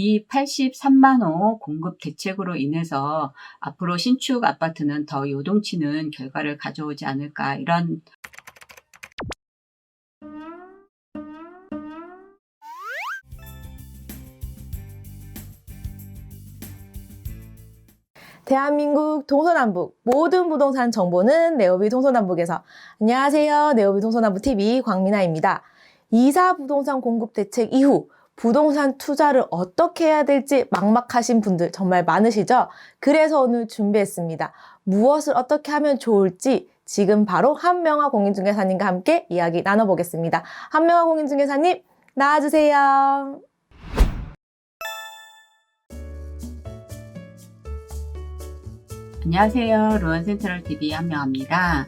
이 83만 호 공급 대책으로 인해서 앞으로 신축 아파트는 더 요동치는 결과를 가져오지 않을까 이런 대한민국 동서남북 모든 부동산 정보는 네오비 동서남북에서 안녕하세요. 네오비 동서남북 TV 광민아입니다. 이사 부동산 공급 대책 이후 부동산 투자를 어떻게 해야 될지 막막하신 분들 정말 많으시죠? 그래서 오늘 준비했습니다. 무엇을 어떻게 하면 좋을지 지금 바로 한명화 공인중개사님과 함께 이야기 나눠보겠습니다. 한명화 공인중개사님 나와주세요. 안녕하세요. 로원 센트럴 TV 한명합니다.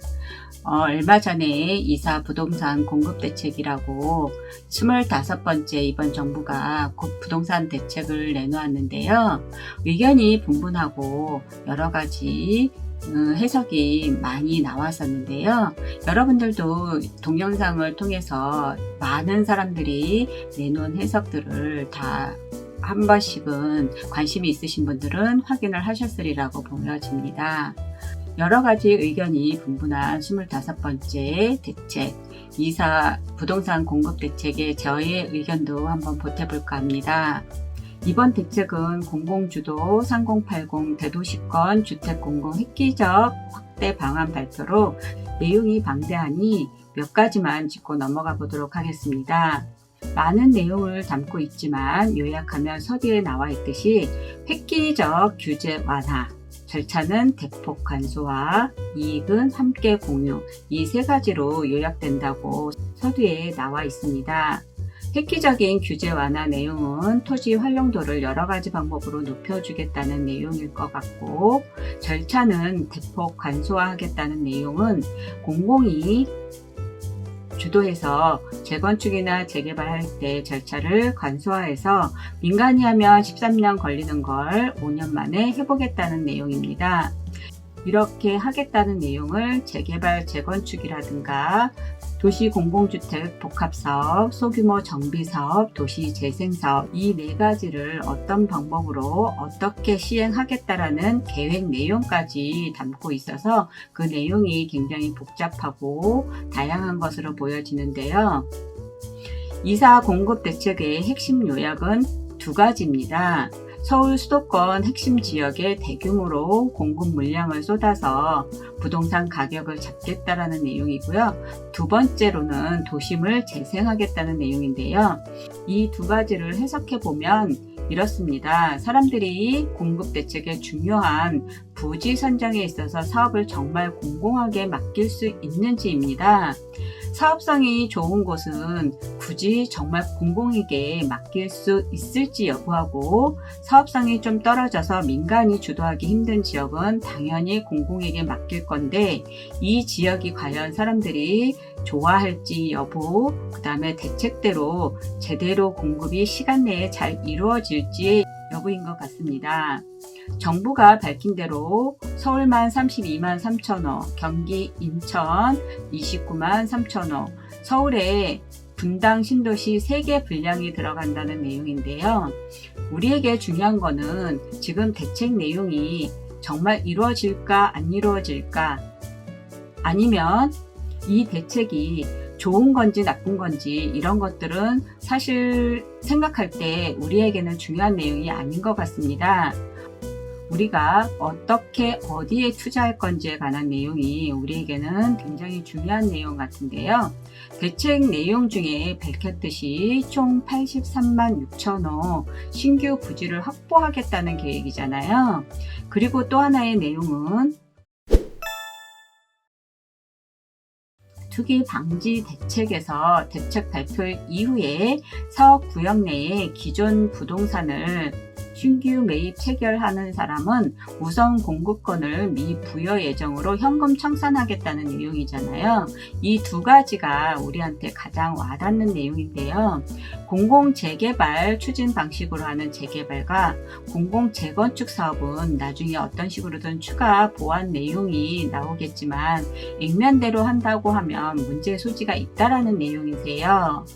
어, 얼마 전에 이사 부동산 공급 대책이라고 25번째 이번 정부가 곧 부동산 대책을 내놓았는데요. 의견이 분분하고 여러 가지 음, 해석이 많이 나왔었는데요. 여러분들도 동영상을 통해서 많은 사람들이 내놓은 해석들을 다한 번씩은 관심이 있으신 분들은 확인을 하셨으리라고 보여집니다. 여러 가지 의견이 분분한 25번째 대책, 이사 부동산 공급 대책에 저의 의견도 한번 보태볼까 합니다. 이번 대책은 공공주도 3080 대도시권 주택공공 획기적 확대 방안 발표로 내용이 방대하니 몇 가지만 짚고 넘어가 보도록 하겠습니다. 많은 내용을 담고 있지만 요약하면 서두에 나와 있듯이 획기적 규제 완화, 절차는 대폭 간소화, 이익은 함께 공유 이 세 가지로 요약된다고 서두에 나와 있습니다. 획기적인 규제 완화 내용은 토지 활용도를 여러 가지 방법으로 높여주겠다는 내용일 것 같고 절차는 대폭 간소화하겠다는 내용은 공공이 주도해서 재건축이나 재개발할 때 절차를 간소화해서 민간이 하면 13년 걸리는 걸 5년 만에 해보겠다는 내용입니다. 이렇게 하겠다는 내용을 재개발, 재건축이라든가 도시 공공주택 복합사업, 소규모 정비사업, 도시 재생사업 이 네 가지를 어떤 방법으로 어떻게 시행하겠다라는 계획 내용까지 담고 있어서 그 내용이 굉장히 복잡하고 다양한 것으로 보여지는데요. 이사 공급 대책의 핵심 요약은 두 가지입니다. 서울 수도권 핵심 지역에 대규모로 공급 물량을 쏟아서 부동산 가격을 잡겠다라는 내용이고요. 두 번째로는 도심을 재생하겠다는 내용인데요. 이 두 가지를 해석해 보면 이렇습니다. 사람들이 공급 대책의 중요한 부지 선정에 있어서 사업을 정말 공공하게 맡길 수 있는지입니다. 사업성이 좋은 곳은 굳이 정말 공공에게 맡길 수 있을지 여부하고 사업성이 좀 떨어져서 민간이 주도하기 힘든 지역은 당연히 공공에게 맡길 건데 이 지역이 과연 사람들이 좋아할지 여부, 그 다음에 대책대로 제대로 공급이 시간 내에 잘 이루어질지 여부인 것 같습니다. 정부가 밝힌 대로 서울만 32만 3천호, 경기 인천 29만 3천호, 서울에 분당 신도시 3개 분량이 들어간다는 내용인데요. 우리에게 중요한 거는 지금 대책 내용이 정말 이루어질까 안 이루어질까 아니면 이 대책이 좋은 건지 나쁜 건지 이런 것들은 사실 생각할 때 우리에게는 중요한 내용이 아닌 것 같습니다. 우리가 어떻게 어디에 투자할 건지에 관한 내용이 우리에게는 굉장히 중요한 내용 같은데요. 대책 내용 중에 밝혔듯이 총 83만 6천호 신규 부지를 확보하겠다는 계획이잖아요. 그리고 또 하나의 내용은 투기 방지 대책에서 대책 발표 이후에 사업 구역 내에 기존 부동산을 신규 매입 체결하는 사람은 우선 공급권을 미 부여 예정으로 현금 청산하겠다는 내용이잖아요. 이 두 가지가 우리한테 가장 와닿는 내용인데요. 공공 재개발 추진 방식으로 하는 재개발과 공공 재건축 사업은 나중에 어떤 식으로든 추가 보완 내용이 나오겠지만 액면대로 한다고 하면 문제 소지가 있다라는 내용이세요.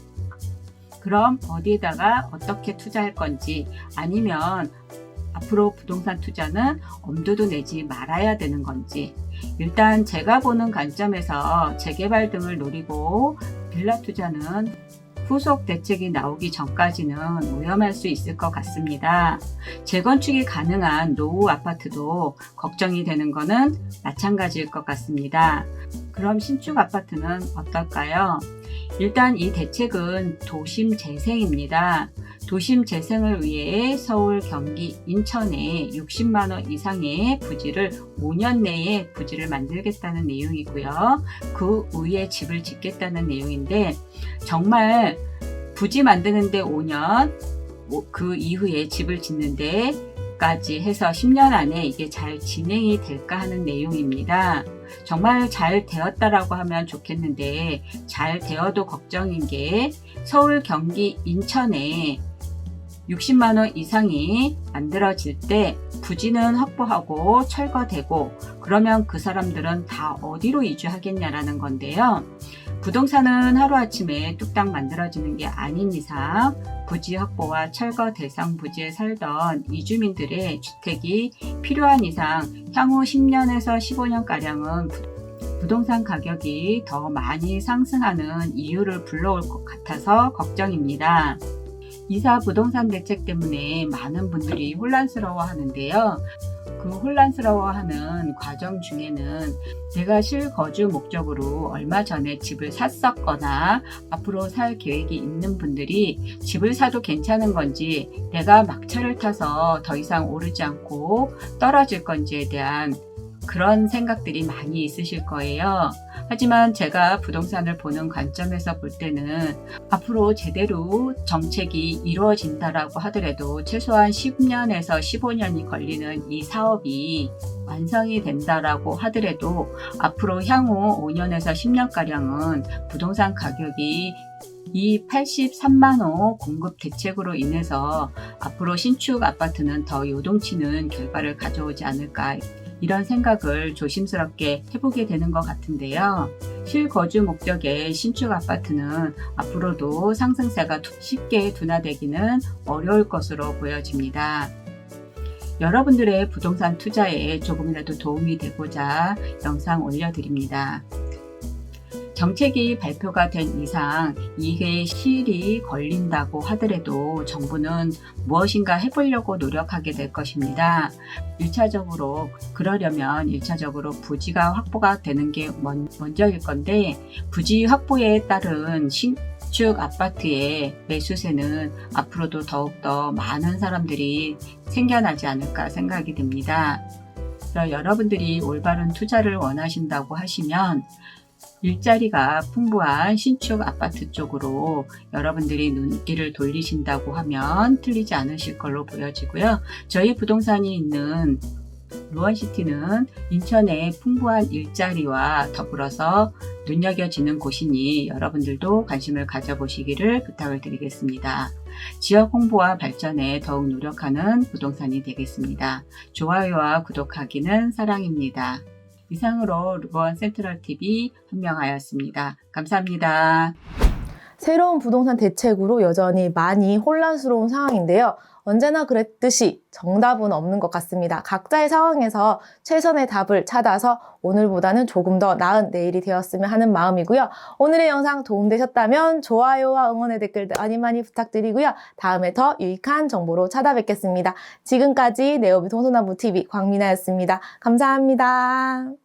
그럼 어디에다가 어떻게 투자할 건지 아니면 앞으로 부동산 투자는 엄두도 내지 말아야 되는 건지 일단 제가 보는 관점에서 재개발 등을 노리고 빌라 투자는 후속 대책이 나오기 전까지는 위험할 수 있을 것 같습니다. 재건축이 가능한 노후 아파트도 걱정이 되는 것은 마찬가지일 것 같습니다. 그럼 신축 아파트는 어떨까요? 일단 이 대책은 도심 재생입니다. 도심 재생을 위해 서울, 경기, 인천에 60만 원 이상의 부지를 5년 내에 부지를 만들겠다는 내용이고요. 그 위에 집을 짓겠다는 내용인데 정말 부지 만드는데 5년 뭐그 이후에 집을 짓는데까지 해서 10년 안에 이게 잘 진행이 될까 하는 내용입니다. 정말 잘 되었다라고 하면 좋겠는데 잘 되어도 걱정인 게 서울, 경기, 인천에 60만 원 이상이 만들어질 때 부지는 확보하고 철거되고 그러면 그 사람들은 다 어디로 이주하겠냐라는 건데요. 부동산은 하루아침에 뚝딱 만들어지는 게 아닌 이상 부지 확보와 철거 대상 부지에 살던 이주민들의 주택이 필요한 이상 향후 10년에서 15년가량은 부동산 가격이 더 많이 상승하는 이유를 불러올 것 같아서 걱정입니다. 이사 부동산 대책 때문에 많은 분들이 혼란스러워 하는데요. 그 혼란스러워하는 과정 중에는 내가 실거주 목적으로 얼마 전에 집을 샀었거나 앞으로 살 계획이 있는 분들이 집을 사도 괜찮은 건지 내가 막차를 타서 더 이상 오르지 않고 떨어질 건지에 대한 그런 생각들이 많이 있으실 거예요. 하지만 제가 부동산을 보는 관점에서 볼 때는 앞으로 제대로 정책이 이루어진다라고 하더라도 최소한 10년에서 15년이 걸리는 이 사업이 완성이 된다라고 하더라도 앞으로 향후 5년에서 10년가량은 부동산 가격이 이 83만 호 공급 대책으로 인해서 앞으로 신축 아파트는 더 요동치는 결과를 가져오지 않을까 이런 생각을 조심스럽게 해보게 되는 것 같은데요. 실거주 목적의 신축 아파트는 앞으로도 상승세가 쉽게 둔화되기는 어려울 것으로 보여집니다. 여러분들의 부동산 투자에 조금이라도 도움이 되고자 영상 올려드립니다. 정책이 발표가 된 이상 이게 시일이 걸린다고 하더라도 정부는 무엇인가 해보려고 노력하게 될 것입니다. 1차적으로 그러려면 1차적으로 부지가 확보가 되는 게 먼, 먼저일 건데 부지 확보에 따른 신축 아파트의 매수세는 앞으로도 더욱더 많은 사람들이 생겨나지 않을까 생각이. 그래서 여러분들이 올바른 투자를 원하신다고 하시면 일자리가 풍부한 신축 아파트 쪽으로 여러분들이 눈길을 돌리신다고 하면 틀리지 않으실 걸로 보여지고요. 저희 부동산이 있는 루원시티는 인천의 풍부한 일자리와 더불어서 눈여겨지는 곳이니 여러분들도 관심을 가져보시기를 부탁을 드리겠습니다. 지역 홍보와 발전에 더욱 노력하는 부동산이 되겠습니다. 좋아요와 구독하기는 사랑입니다. 이상으로 루원 센트럴 TV 한명하였습니다. 감사합니다. 새로운 부동산 대책으로 여전히 많이 혼란스러운 상황인데요. 언제나 그랬듯이 정답은 없는 것 같습니다. 각자의 상황에서 최선의 답을 찾아서 오늘보다는 조금 더 나은 내일이 되었으면 하는 마음이고요. 오늘의 영상 도움되셨다면 좋아요와 응원의 댓글들 많이 많이 부탁드리고요. 다음에 더 유익한 정보로 찾아뵙겠습니다. 지금까지 네오비 동서남부 TV 광민아였습니다. 감사합니다.